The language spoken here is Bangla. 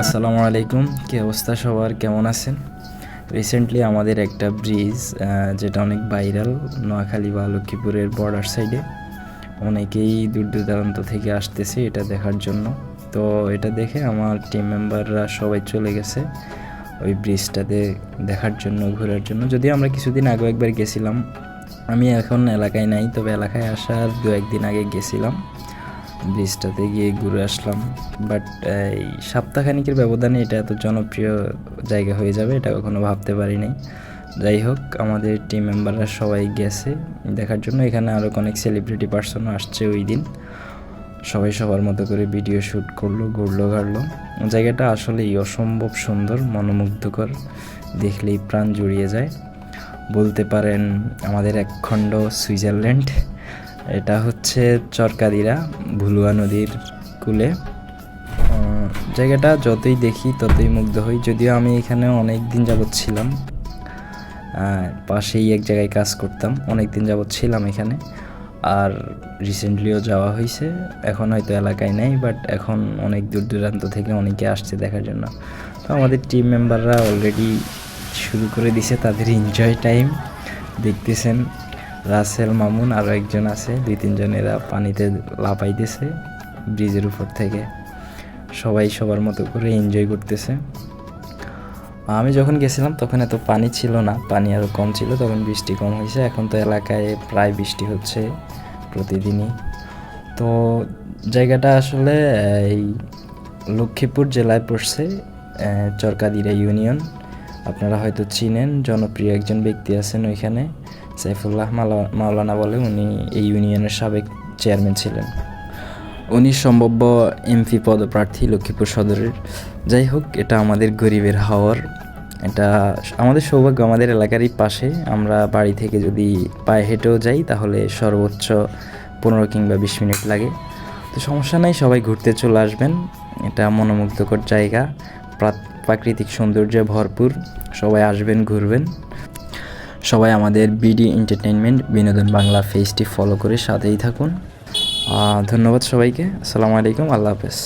আসসালামু আলাইকুম। কী অবস্থা সবার? কেমন আছেন? রিসেন্টলি আমাদের একটা ব্রিজ যেটা অনেক ভাইরাল নোয়াখালী বা লক্ষ্মীপুরের বর্ডার সাইডে অনেকেই দূর দূরান্ত থেকে আসতেছে এটা দেখার জন্য। তো এটা দেখে আমার টিম মেম্বাররা সবাই চলে গেছে ওই ব্রিজটাতে দেখার জন্য, ঘোরার জন্য। যদিও আমরা কিছুদিন আগে একবার গেছিলাম আমি এখন এলাকায় নাই, তবে এলাকায় আসার দু একদিন আগে গেছিলাম। ব্রিজটাতে গিয়ে ঘুরে আসলাম। বাট এই সপ্তাহখানিকের ব্যবধানে এটা এত জনপ্রিয় জায়গা হয়ে যাবে এটা কখনো ভাবতে পারি নাই যাই হোক, আমাদের টিম মেম্বাররা সবাই গেছে। দেখার জন্য এখানে আরও অনেক সেলিব্রিটি পার্সনও আসছে ওই দিন। সবাই সবার মতো করে ভিডিও শ্যুট করল, ঘুরলো, ঘাড়লো। জায়গাটা আসলেই অসম্ভব সুন্দর, মনোমুগ্ধকর। দেখলেই প্রাণ জুড়িয়ে যায়। বলতে পারেন আমাদের এক খণ্ড সুইজারল্যান্ড। এটা হচ্ছে চরকাদিরা, ভুলুয়া নদীর কূলে। জায়গাটা যতই দেখি ততই মুগ্ধ হই, যদিও আমি এখানে অনেক দিন যাবৎ ছিলাম। পাশেই এক জায়গায় কাজ করতাম অনেক দিন যাবৎ ছিলাম এখানে। আর রিসেন্টলিও যাওয়া হয়েছে এখন হয়তো এলাকায় নেই বাট এখন অনেক দূর দূরান্ত থেকে অনেকে আসছে দেখার জন্য। তো আমাদের টিম মেম্বাররা অলরেডি শুরু করে দিছে তাদের এনজয় টাইম দেখতেছেন রাসেল মামুন আরও একজন আছে, দুই তিনজন এরা পানিতে লাপাইতেছে ব্রিজের উপর থেকে। সবাই সবার মতো করে এনজয় করতেছে। আমি যখন গেছিলাম তখন এত পানি ছিল না, পানি আরও কম ছিল, তখন বৃষ্টি কম হয়েছে। এখন তো এলাকায় প্রায় বৃষ্টি হচ্ছে প্রতিদিনই। তো জায়গাটা আসলে, এই লক্ষ্মীপুর জেলায় পড়ছে চরকাদিরা ইউনিয়ন। আপনারা হয়তো চিনেন, জনপ্রিয় একজন ব্যক্তি আছেন ওইখানে, সাইফুল্লাহ মাওলানা বলে উনি এই ইউনিয়নের সাবেক চেয়ারম্যান ছিলেন। উনি সম্ভাব্য এমপি পদপ্রার্থী লক্ষ্মীপুর সদরের। যাই হোক, এটা আমাদের গরিবের হাওয়ার এটা আমাদের সৌভাগ্য, আমাদের এলাকারই পাশে। আমরা বাড়ি থেকে যদি পায়ে হেঁটেও যাই, তাহলে সর্বোচ্চ পনেরো কিংবা বিশ মিনিট লাগে। তো সমস্যা নাই, সবাই ঘুরতে চলে আসবেন। এটা মনোমুগ্ধকর জায়গা। প্রাকৃতিক সৌন্দর্যে ভরপুর। সবাই আসবেন, ঘুরবেন। সবাই আমাদের বিডি এন্টারটেনমেন্ট বিনোদন বাংলা পেজটি ফলো করে সাথেই থাকুন। ধন্যবাদ সবাইকে। আসসালামু আলাইকুম। আল্লাহ হাফেজ।